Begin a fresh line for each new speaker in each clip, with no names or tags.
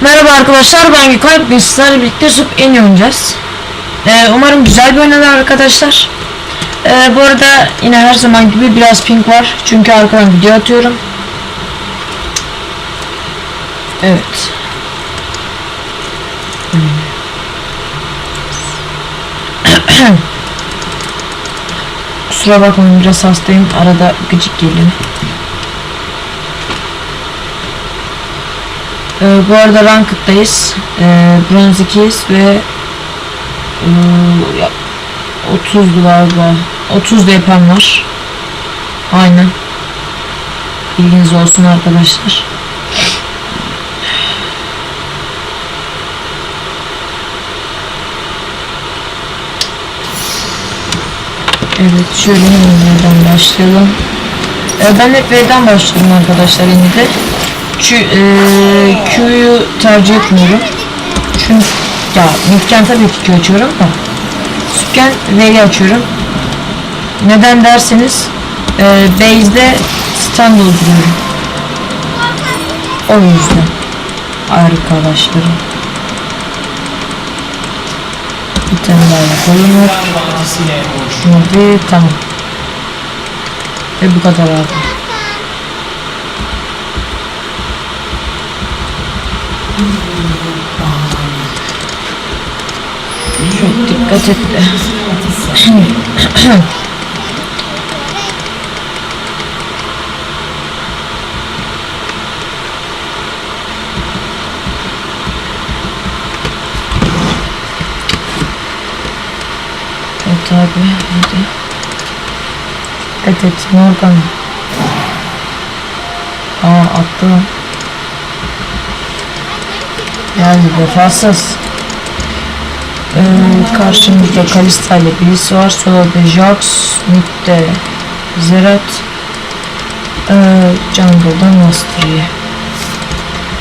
Merhaba arkadaşlar ben Gökay bugün sizlerle birlikte Sup Eni oynayacağız. Ee, Umarım güzel bir olur arkadaşlar. Ee, Bu arada yine her zaman gibi biraz ping var. Çünkü arkadan video atıyorum. Evet. Kusura bakmayın biraz hastayım. Arada gıcık geliyor Ee, bu arada Ranked'dayız. Ee, bronz 2'yiz ve ya, 30'du galiba. 30 da yapan var. Aynen. Bilginiz olsun arkadaşlar. Evet şöyle nereden başlayalım. Ee, ben hep V'den başlıyorum arkadaşlar yine de. Q, e, Q'yu tercih etmiyorum. Çünkü ya Midgen tabii ki Q açıyorum da. Sükken V'yi açıyorum. Neden derseniz e, base'de stand dolduruyorum. O yüzden. Arkadaşlarım. Bir tane daha yapalım. Bir tamam. Ve bu kadar abi. Çok dikkat et de. Evet abi hadi. Dikkat et Morgan. Aa attı. Yani vefasız. Ee, karşımızda Kalista ile birisi var. Solda Jax, midde Zerat, ee, jungle'da Mastery.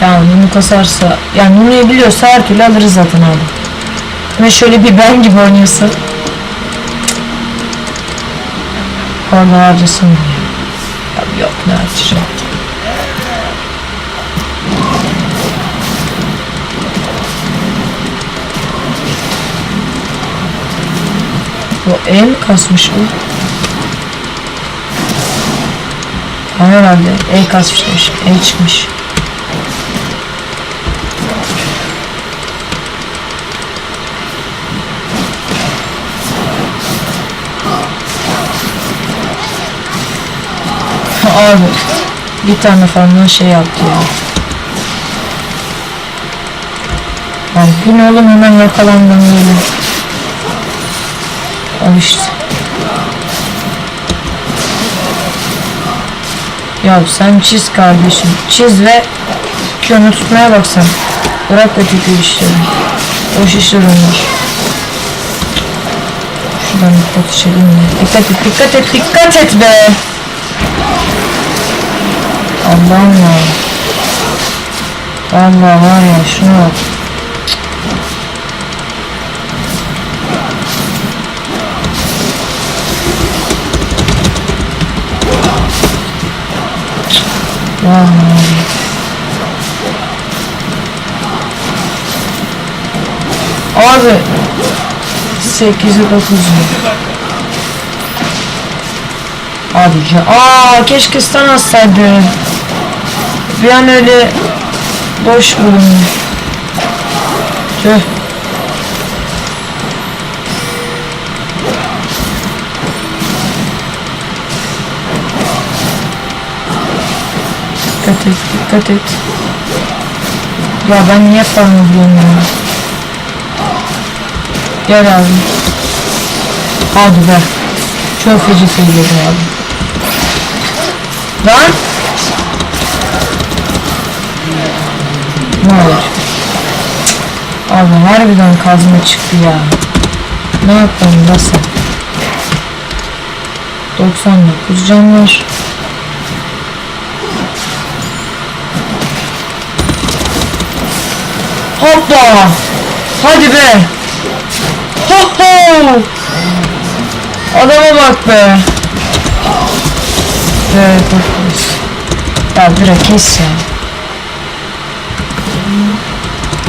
Yani Nunu kasarsa, yani Nunu'yu biliyorsa her türlü alırız zaten abi. Ama şöyle bir ben gibi oynuyorsa. Orada harcasın diye. Ya yok ne harcayacağım. Bu E mi kasmış bu? Ha, herhalde E kasmış demiş. E çıkmış. Abi bir tane falan şey yaptı ya. Bu ne oğlum hemen yakalandım böyle. Al. Ya sen çiz kardeşim. Çiz ve Q'nu tutmaya bak sen. Bırak öteki işleri. Boş işler onlar. Şuradan dikkat içelim ya. Dikkat et, dikkat et, dikkat et be. Allah'ım ya. Vallahi var ya şuna bak. Vallahi. Abi 8'e 9'u. Abi ya. Aa keşke stan atsaydı. Bir an öyle boş bulundum. Tüh. Et, dikkat et. Ya ben niye falan vuruyorum ya? Gel abi. Hadi be. Çok feci seviyorum abi. Lan! Ne olur. Abi harbiden kazma çıktı ya. Ne yapalım sen? 99 can var. Hoppa! Hadi be! Ho ho! Adama bak be! Evet. Ya bırak kes ya.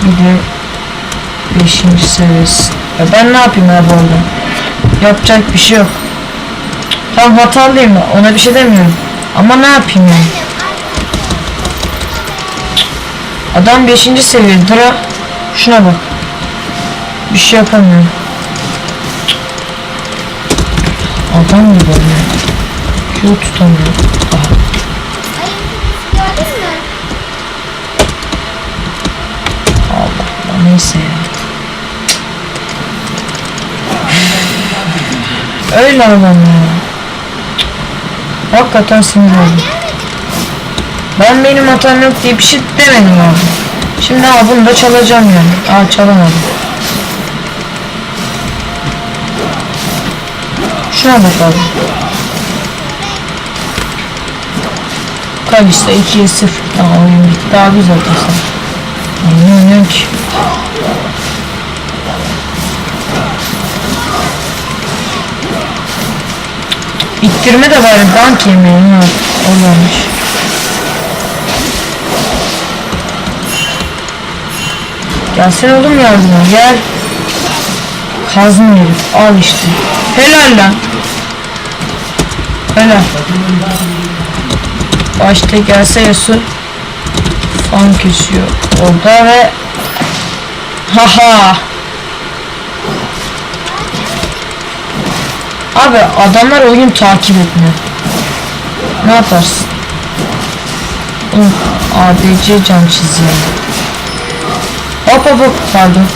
Video 5. seviyesi. Ya ben ne yapayım abi orada? Yapacak bir şey yok. Tam hatalıyım ona bir şey demiyorum. Ama ne yapayım yani? Adam 5. seviye Dra. Şuna bak. Bir şey yapamıyor. Adam gibi oynuyor. Q tutamıyor. Aha. Allah neyse ya. Öyle adam ya. Hakikaten sinir oldum. Ben benim hatam yok diye bir şey demedim abi. Şimdi ha bunu da çalacağım yani. Aa çalamadım. Şuna bakalım. Kalista 2'ye 0. Aa oyun bitti. Daha güzel tasar. Anlamıyorum ki. İttirme de bari dank yemeğin ha. Olmamış. Gelsene oğlum yardıma gel. Kazma herif al işte. Helal lan. Helal. Başta gelse Yasu fan kesiyor orada ve haha Abi adamlar oyun takip etmiyor. Ne yaparsın? Oğlum, ADC can çiziyor. Hop hop hop pardon.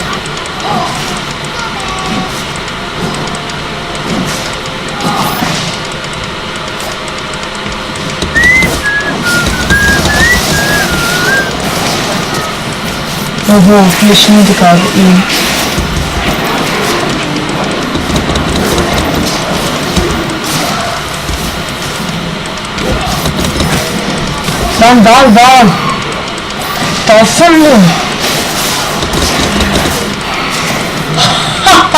Oho flash'ını yedik abi iyi. Lan dal dal. Dalsın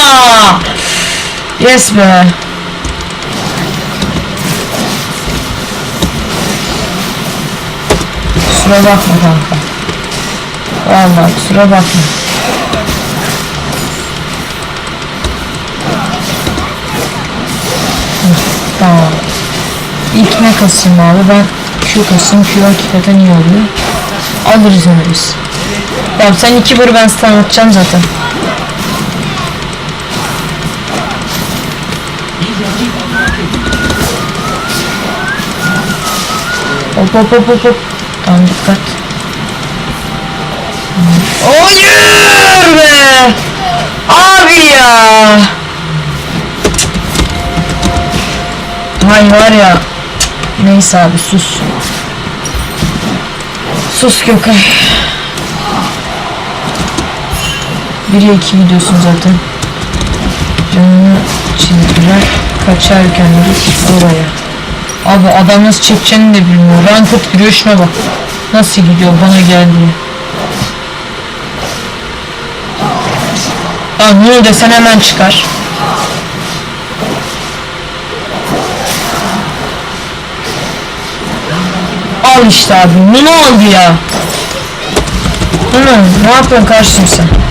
mı? yes be. Kusura bakma kanka. Vallahi kusura bakma. Tamam. İlk ne kasayım abi ben Q kasayım Q hakikaten iyi oluyor. Alırız onu. Ya sen iki vur ben stun atacağım zaten. Hop hop hop hop hop. Tamam dikkat. Hayır be! Abi ya! Hay var ya. Neyse abi sus. Sus Gökay. 1'e 2 gidiyorsun zaten. Canını çizdiler. Kaçarken git oraya. Abi adam nasıl çekeceğini de bilmiyor. Ranked giriyor şuna bak. Nasıl gidiyor bana gel diye. Aa niye desen hemen çıkar. Al işte abi. Ne oldu ya? Ne? Ne yapıyorsun karşım sen?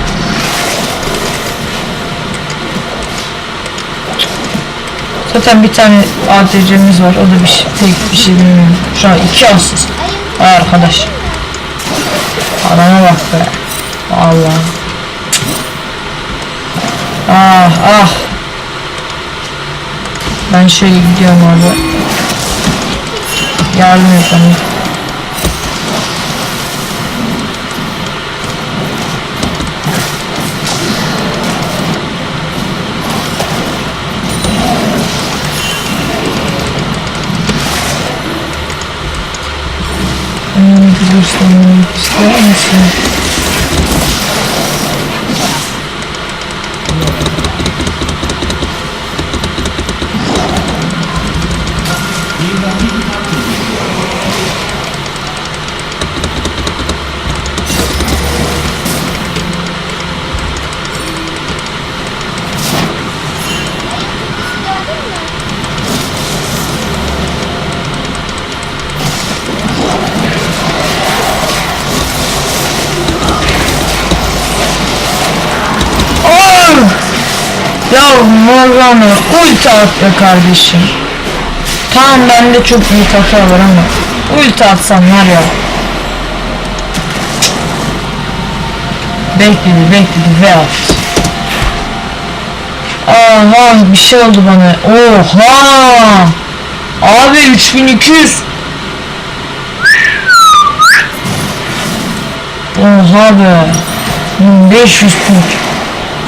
Zaten bir tane ATC'miz var. O da bir şey, pek bir şey bilmiyorum. Şu an iki. Vay arkadaş. Adama bak be. Allah. Ah ah. Ben şöyle gidiyorum abi. Yardım et bana. Hmm, biliyorsun, ister misin? Morgana ulti at kardeşim. Tamam bende çok büyük hata var ama ulti atsan var ya. Bekledi bekledi ve attı. Aha bir şey oldu bana. Oha! Abi 3200. Oha be. 1500 pink.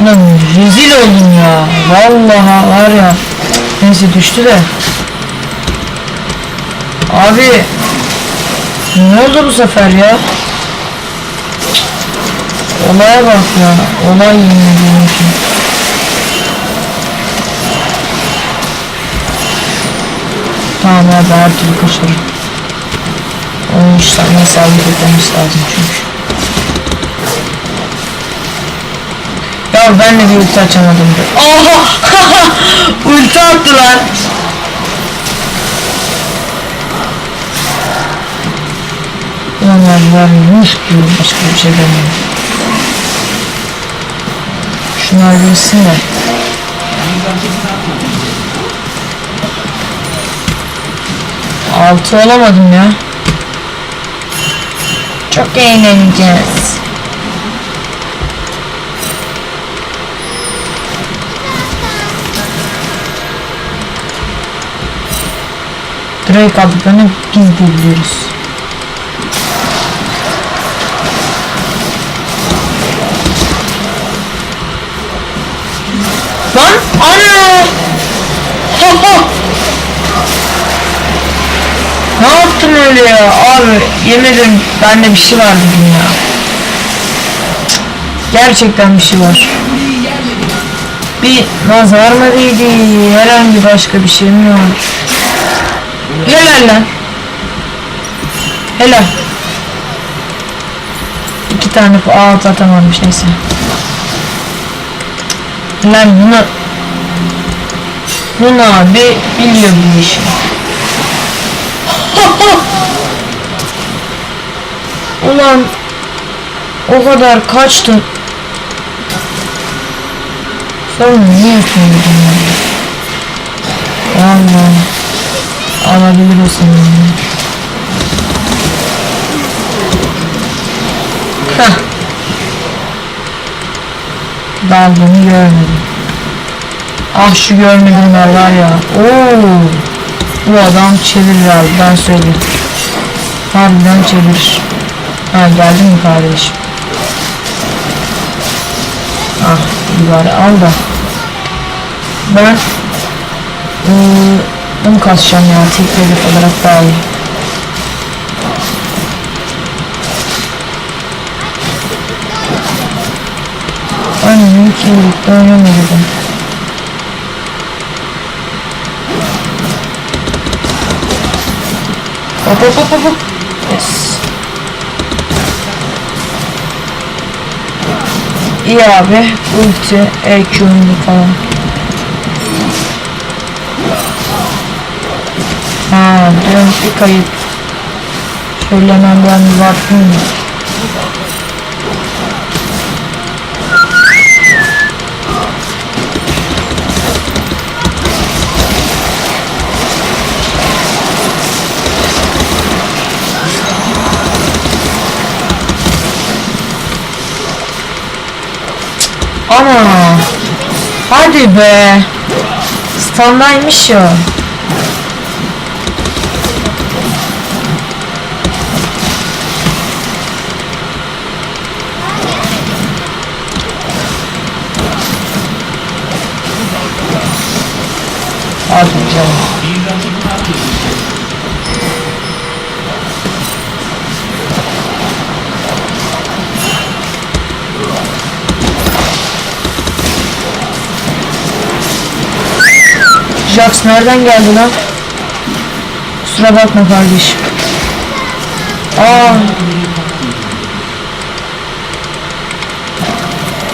Lan rezil oldum ya. Vallahi var ya. Neyse düştü de. Abi. Ne oldu bu sefer ya? Olaya bak ya. Olay yemin ediyorum ki. Tamam abi her türlü kaçarım. Onun üç tane hesabı beklemesi lazım çünkü. Ya ben de bir ulti açamadım. Oha! ulti attı lan. Ulan var var yuh diyorum başka bir şey demiyorum. Şunlar bilsin de. Altı olamadım ya. Çok eğleneceğiz. Drake aldıklarını biz de biliyoruz. Lan ana! Ha ha! Ne yaptım öyle ya? Abi yemedim bende bir şey var bugün ya. Gerçekten bir şey var. Bir nazar mı değdi? Herhangi başka bir şey mi var? Helal lan. Helal. İki tane aa atamamış neyse. Lan bunu bunu abi biliyor bu işi. Ulan o kadar kaçtım. Sonra niye söyledin ya? Alabilir o seni. Heh. Daldığını görmedim. Ah şu görmediğimler var ya. Oo. Bu adam çevirir abi ben söyleyeyim. Harbiden çevirir. Ha geldin mi kardeşim? Ah bari al da. Ben ıı, bunu kasacağım ya tek hedef olarak daha iyi. İyilikte oynamıyordum. Hop hop hop hop hop. Yes. İyi abi. Ulti, EQ'ndu falan. Ha, diyorum bir kayıp. Ben bir bakayım. Ana. Hadi be. Standaymış ya. Hadi canım. Jax nereden geldi lan? Kusura bakma kardeşim. Aa.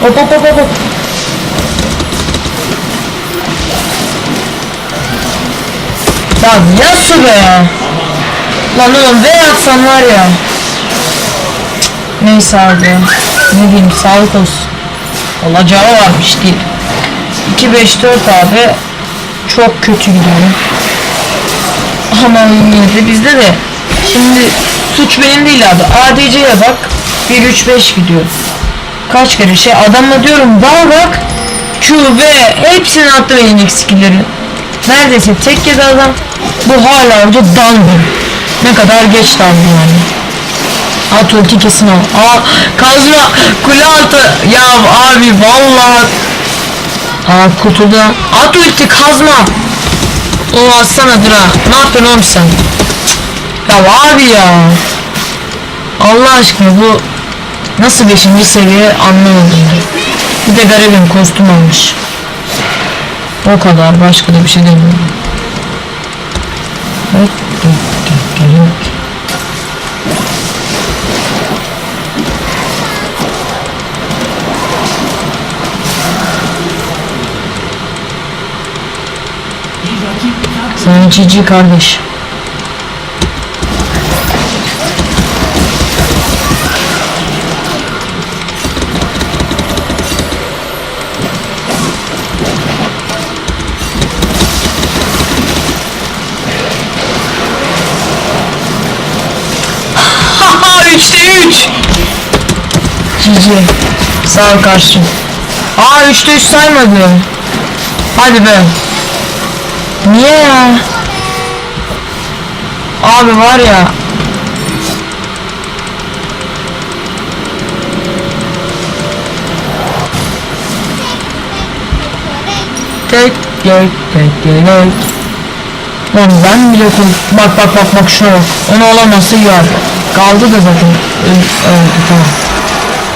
Hop hop hop hop, Lan Yasu be. Lan oğlum V atsan var ya. Neyse abi. Ne diyeyim sağlık olsun. Olacağı varmış değil. 2-5-4 abi çok kötü gidiyor. Ama yine de bizde de şimdi suç benim değil abi. ADC'ye bak 1-3-5 gidiyor. Kaç kere şey adamla diyorum daha bak Q V hepsini attı benim eksikleri. Neredeyse tek yedi adam. Bu hala orada daldı. Ne kadar geç daldı yani. At ulti kesin al. Aa kazma kule altı. Ya abi vallahi. Aa kurtuldu. At ulti kazma. O atsana dur ha. Ne yapıyorsun oğlum sen? Ya abi ya. Allah aşkına bu nasıl 5. seviye anlamadım ben. Bir de garibim kostüm almış. O kadar başka da bir şey demiyorum. Sen cici kardeş. 3'te 3. Cici. Sağ ol karşım. Aa 3'te 3 saymadı. Hadi be. Niye ya? Abi var ya. Tek tek tek tek. Lan ben bile kork... Bak bak bak bak şuna bak. Onu alamazsa yar. Kaldı da zaten. Öl öldü tamam.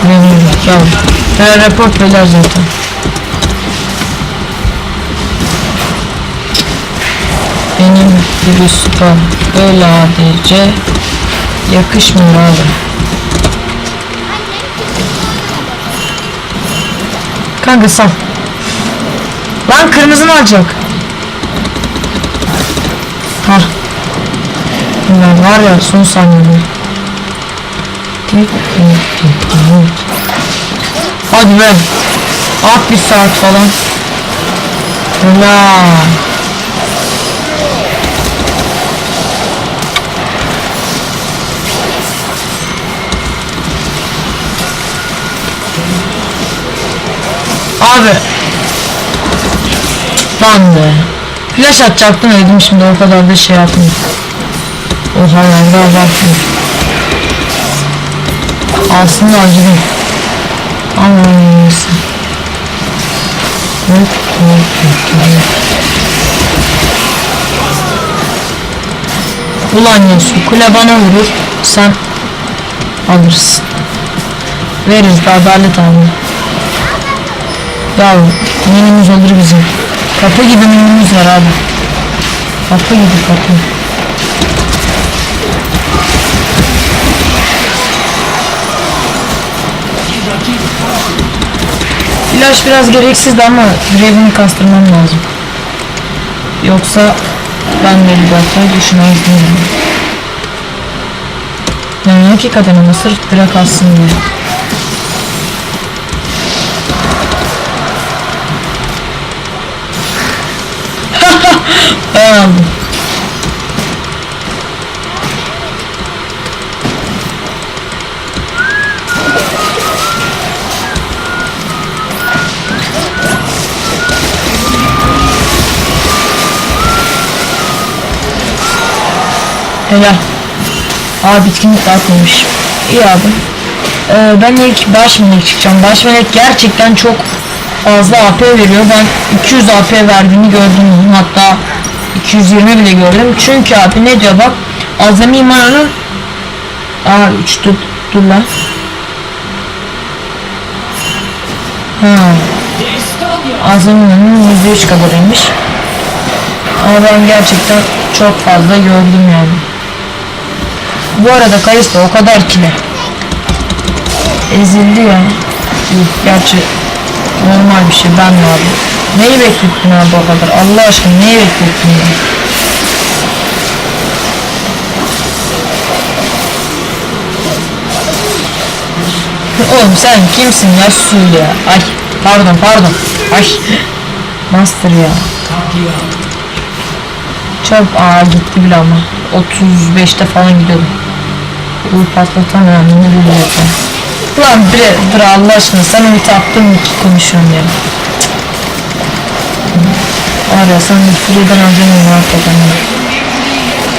Benim ya. Ben report beyler zaten. Benim gibi süper böyle ADC yakışmıyor abi. Kanka sal. Lan kırmızı mı alacak? Ha. Bunlar var ya son saniyede. Hadi be. At bir saat falan. Helal. Abi. Lan be. Flash atacaktım dedim şimdi o kadar da şey yapmayayım. O hayalde abartmıyor. Aslında acıdım. Ama neyse. Evet, evet, evet, evet. Ulan Yesu kule bana vurur sen alırsın. Veririz de adalet abi. Ya minimiz olur bizim. Kapı gibi minimiz var abi. Kapı gibi kapı. Flash biraz gereksizdi ama Draven'ı kastırmam lazım. Yoksa ben de bir dakika düşünmezdim yani. Yani hakikaten ama sırf direkt atsın diye. Ben aldım. Helal. Aa bitkinlik dağıtmamış. İyi abi. Ee, ben ilk baş melek çıkacağım. Baş melek gerçekten çok fazla AP veriyor. Ben 200 AP verdiğini gördüm. Hatta 220 bile gördüm. Çünkü abi ne diyor bak. Azami imanının Aa 3 dur, dur lan. Ha. Azami imanının %3 kadarıymış. Ama ben gerçekten çok fazla gördüm yani. Bu arada Kayıs da o kadar kile. Ezildi ya. Gerçi normal bir şey ben de abi. Neyi beklettin abi o kadar? Allah aşkına neyi beklettin ya? Oğlum sen kimsin ya Suyla? Ay pardon pardon. Ay Master ya. Çabuk aa gitti bile ama. 35'te falan gidiyordum. Bu patlatamıyorum ne bileyim ya. Ulan bre, bre Allah aşkına sen ulti attın mı ki konuşuyorum ya. Var ya sen Free'den alacağım hakikaten.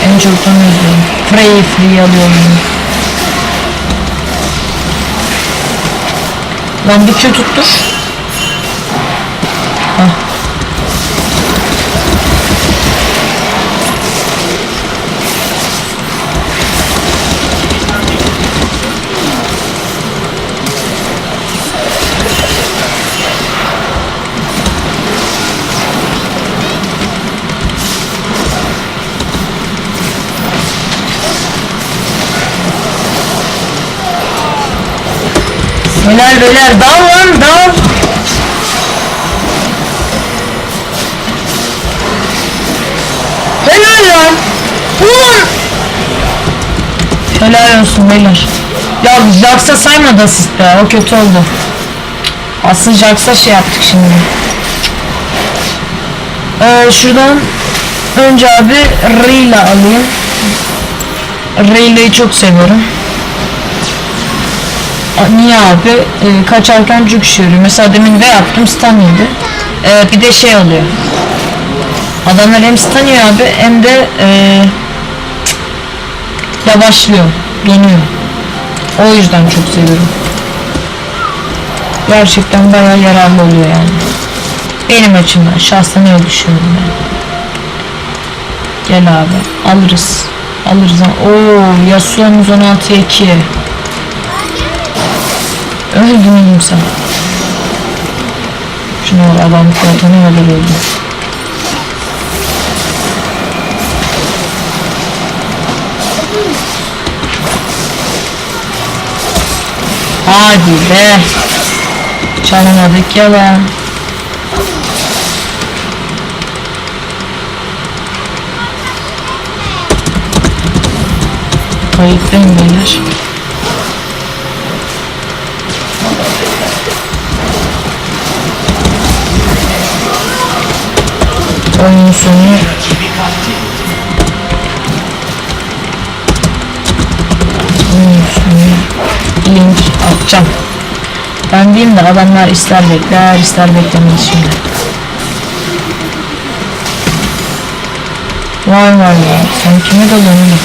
En çok onu özlüyorum. Free free alıyorum. Lan bir Q tuttur. Helal beyler dal lan dal. Helal lan. Ulan. Helal olsun beyler. Ya Jax'a saymadı asist be o kötü oldu. Aslında Jax'a şey yaptık şimdi. Ee, şuradan önce abi Rayla alayım. Rayla'yı çok seviyorum. Niye abi? Ee, kaçarken üşüyorum. Mesela demin V yaptım stun yedi. Ee, bir de şey oluyor. Adamlar hem stun yiyor abi hem de ee, yavaşlıyor. Donuyor. O yüzden çok seviyorum. Gerçekten bayağı yararlı oluyor yani. Benim açımdan şahsen öyle düşünüyorum yani. Gel abi alırız. Alırız. Oo Yasuo'muz 16'ya 2. Öldüm iyiyim sen. Şunu adam fiyatını alır öldü. Hadi be. Çalamadık yalan. Kayıttayım beyler. Oyun sonu link atacağım. Ben diyeyim de adamlar ister bekler ister beklemez şimdi. Vay vay ya sen kime dalıyorsun?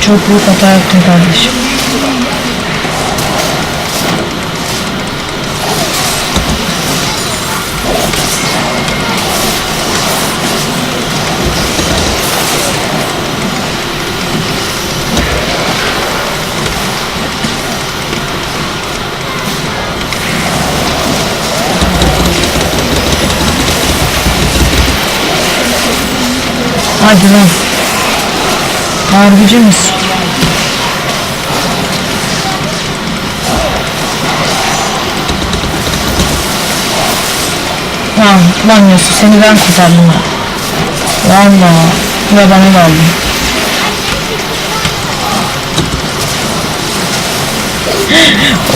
Çok büyük hata yaptın kardeşim. Hadi lan. Harbici misin? Lan, lan Yusuf seni ben kurtardım ha. Valla. Ve bana geldin.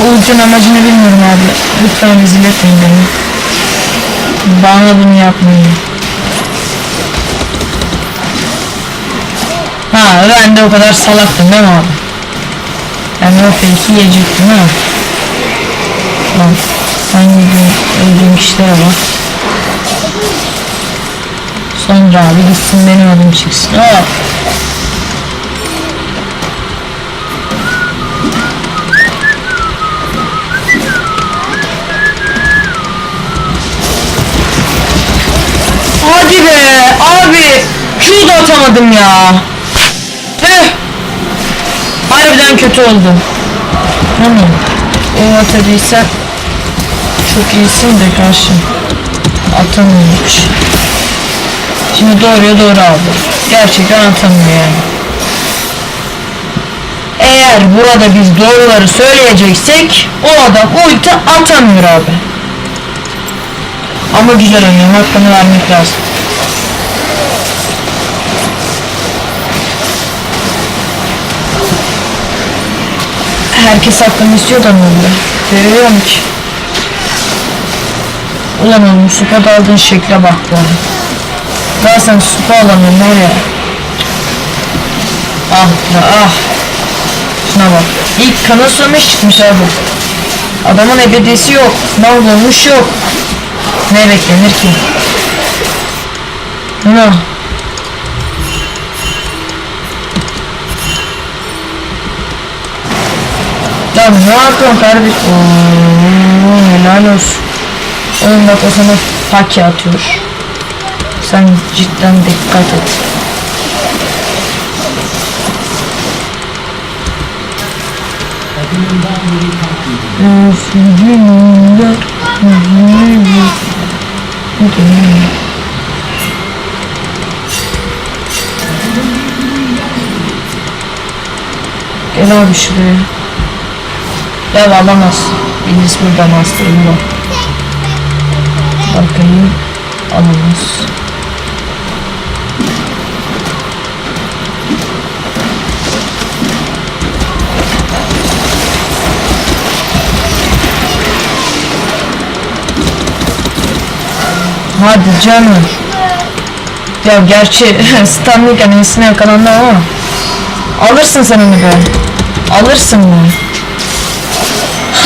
O ultinin amacını bilmiyorum abi. Lütfen rezil etmeyin beni. Bana bunu yapmayın. Ha ben de o kadar salaktım değil mi abi? Ben o fake'i yiyecektim ha. Lan sen yediğin öldüğün kişilere bak. Sonra abi gitsin benim adım çıksın. Oh. Hadi be abi Q da atamadım ya. Tüh. Harbiden kötü oldu. Hani o atadıysa çok iyisin de karşı atamıyormuş. Şimdi doğruya doğru aldı. Gerçekten atamıyor yani. Eğer burada biz doğruları söyleyeceksek o adam ulti atamıyor abi. Ama güzel oynuyor. Hakkını vermek lazım. Herkes hakkını istiyor da ne oluyor? Veriyorum ki. Ulan oğlum supa aldığın şekle bak ya. Daha sen supa alamıyorsun nereye? Ah be ah. Şuna bak. İlk kana susamış çıkmış abi. Adamın ebedisi yok. Ne olmuş yok. Ne beklenir ki? Ne? Ya ne yapıyorsun kardeşim? Oo, helal olsun. Oğlum bak o sana paki atıyor. Sen cidden dikkat et. Üzgünler, üzgünler. Gel abi şuraya. Ya alamaz. İngiliz burada master'ım var. Bakayım. Alamaz. Hadi canım. Ya gerçi Stanley'ken iyisine yakalandı ama alırsın sen onu be. Alırsın mı?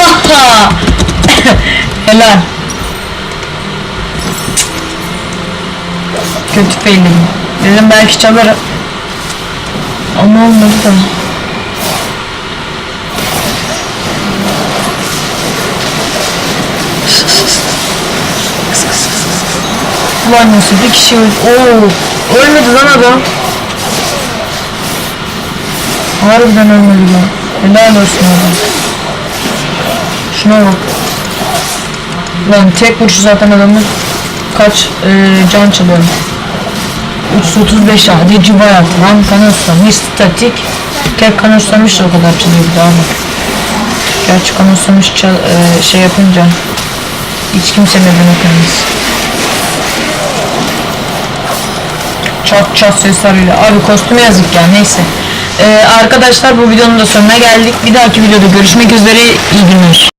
Helal. Kötü feylim. Dedim belki çalarım. Ama olmadı da. Ulan nasıl bir kişi öldü? Oo, ölmedi lan adam. Harbiden ölmedi lan. Helal olsun adam. Şuna bak. Lan tek vuruşu zaten adamın kaç e, can çalıyor. 335 hadi civarı lan kanoslamış statik. Tek kanoslamış da o kadar çalıyor bir daha bak. Gerçi kanoslamış çal, e, şey yapınca hiç kimse neden okuyamaz. Çat çat seslerle. Abi kostüme yazık ya neyse. Ee, arkadaşlar bu videonun da sonuna geldik. Bir dahaki videoda görüşmek üzere. İyi günler.